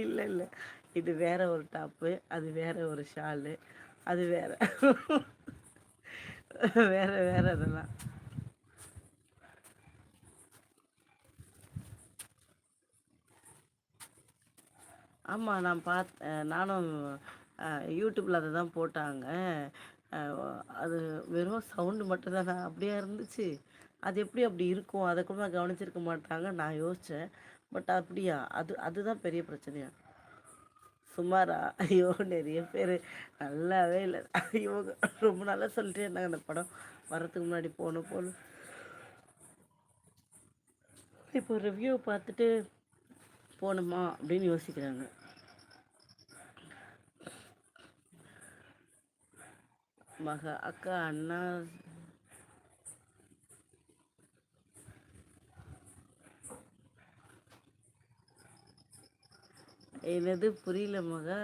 இல்லை இல்லை. இது வேற ஒரு டாப்பு அது வேற ஒரு ஷாலு அது வேற. வேற வேற அதெல்லாம் ஆமாம் நான் பார்த் நானும் யூடியூப்பில் அதை தான் போட்டாங்க. அது வெறும் சவுண்டு மட்டும்தான் அப்படியே இருந்துச்சு. அது எப்படி அப்படி இருக்கும்? அதை கூட நான் கவனிச்சிருக்க மாட்டாங்க. நான் யோசித்தேன் பட் அப்படியா? அது அதுதான் பெரிய பிரச்சனையா? சுமாரா? ஐயோ நிறைய பேர். நல்லாவே இல்லை. இவங்க ரொம்ப நல்லா சொல்லிட்டே இருந்தாங்க அந்த படம். வரத்துக்கு முன்னாடி போகணும் போகணும் இப்போ ரிவ்யூ பார்த்துட்டு போகணுமா அப்படின்னு யோசிக்கிறாங்க. மக அக்கா அண்ணா என்னது புரியல மகா.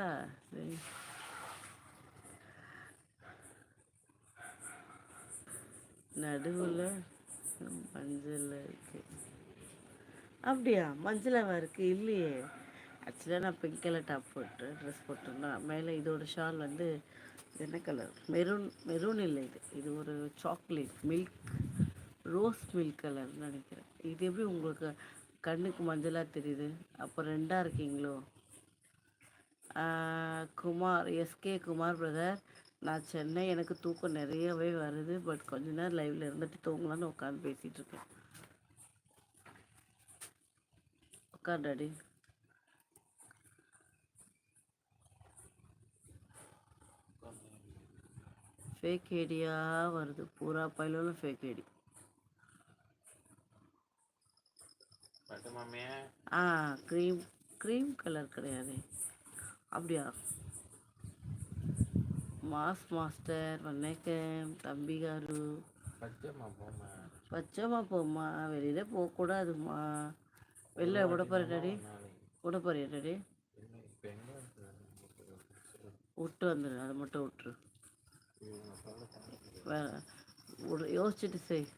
நடுவில் மஞ்சள் இருக்கு. அப்படியா? மஞ்சளாவா இருக்கு? இல்லையே. ஆக்சுவலாக நான் பிங்க் கலர் டாப் போட்டு ட்ரெஸ் போட்டிருந்தேன் மேலே இதோட ஷால் வந்து என்ன கலர் மெரூன் மெரூன் இல்லை இது. இது ஒரு சாக்லேட் மில்க் ரோஸ் மில்க் கலர்னு நினைக்கிறேன். இது எப்படி உங்களுக்கு கண்ணுக்கு மஞ்சளாக தெரியுது? அப்போ ரெண்டாக இருக்கீங்களோ? குமார் எஸ்கே குமார் பிரதர் நான் சென்னை எனக்கு தூக்கம் நிறையவே வருது. பட் கொஞ்ச நேரம் லைவில் இருந்துட்டு தூங்கலான்னு உட்காந்து பேசிகிட்டு இருக்கேன். உட்கார் டாடி ஃபேக் ஐடியா வருது. பூரா பயிலும் ஃபேக் ஐடி ஆ க்ரீம் க்ரீம் கலர் கிடையாது. அப்படியா? மாஸ் மாஸ்டர் வணக்கம் தம்பி காரு. பச்சைமா போம்மா. வெளியில போகக்கூடாதுமா வெளில விட போறேன்டாடி விட போறியாடி விட்டு வந்துடு அதை மட்டும் விட்டுரு. வேற யோசிச்சுட்டு செய்.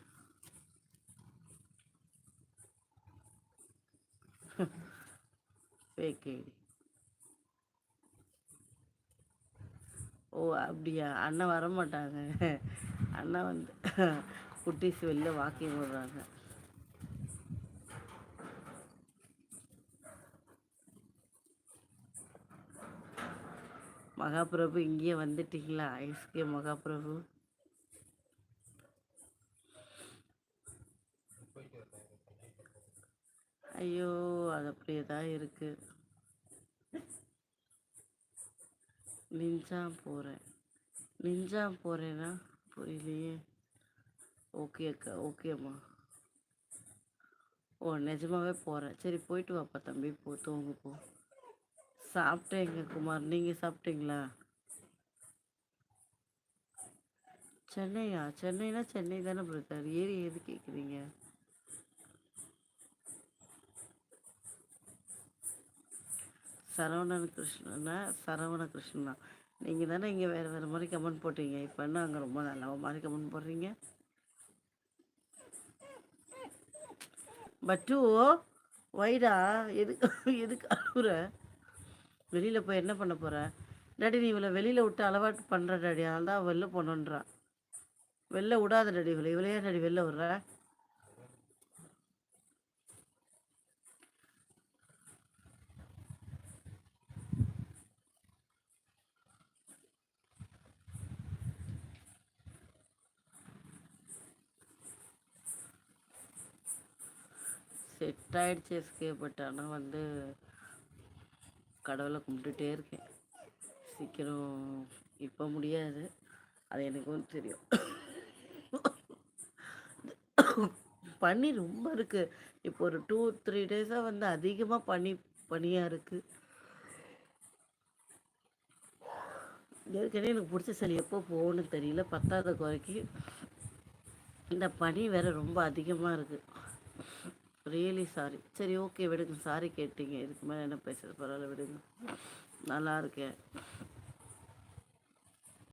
பேக்கேடி ஓ அப்படியா? அண்ணன் வர மாட்டாங்க அண்ணன் வந்து குட்டீஸ் வெளில வாக்கிங் விடுறாங்க மகாபிரபு இங்கேயே வந்துட்டீங்களா? ஐஸ்கே மகாபிரபு? ஐயோ அது அப்படியே தான் இருக்குது நிஞ்சா போகிறேன் நிஞ்சா போகிறேன்னா புரியலையே ஓகே அக்கா ஓகேம்மா ஓ நிஜமாகவே போகிறேன் சரி போயிட்டு வாப்பா தம்பி. போ தூங்கு போ. சாப்பிட்டேங்க குமார். நீங்கள் சாப்பிட்டீங்களா? சென்னையா? சென்னைனா சென்னை தானே பிரதர் ஏறி எது கேட்குறீங்க சரவணன் கிருஷ்ணனா சரவண கிருஷ்ணனா நீங்கள் தானே இங்கே வேறு வேறு மாதிரி கமெண்ட் போட்டீங்க. இப்போ என்ன அங்கே ரொம்ப நல்ல மாதிரி கமெண்ட் போடுறீங்க? பட்டு வைடா எதுக்கு எதுக்கு அழுகுற வெளியில் போய் என்ன பண்ண போகிற டாடி நீ இவளை வெளியில் விட்டு அளவாட்டு பண்ணுற டாடி. அதனால தான் வெளில போனோன்றா வெளில விடாத டாடி இவளை. இவளையே டாடி வெளில விடுற? செட் ஆகிடுச்சு எஸ்கே பட் ஆனால் வந்து கடவுளை கும்பிட்டுட்டே இருக்கேன். சீக்கிரம் இப்போ முடியாது. அது எனக்கும் தெரியும். பனி ரொம்ப இருக்குது இப்போ ஒரு டூ த்ரீ டேஸாக வந்து அதிகமாக பனி பனியாக இருக்குது ஏற்கனவே எனக்கு பிடிச்ச சளி எப்போ போகணும்னு தெரியல. பத்தாவது குறைக்கு இந்த பனி வேறு ரொம்ப அதிகமாக இருக்குது ரியலி சாரி சரி ஓகே விடுங்க. சாரி கேட்டீங்க. இதுக்கு மேலே என்ன பேசுகிறது பரவாயில்ல விடுங்க. நல்லா இருக்கேன்.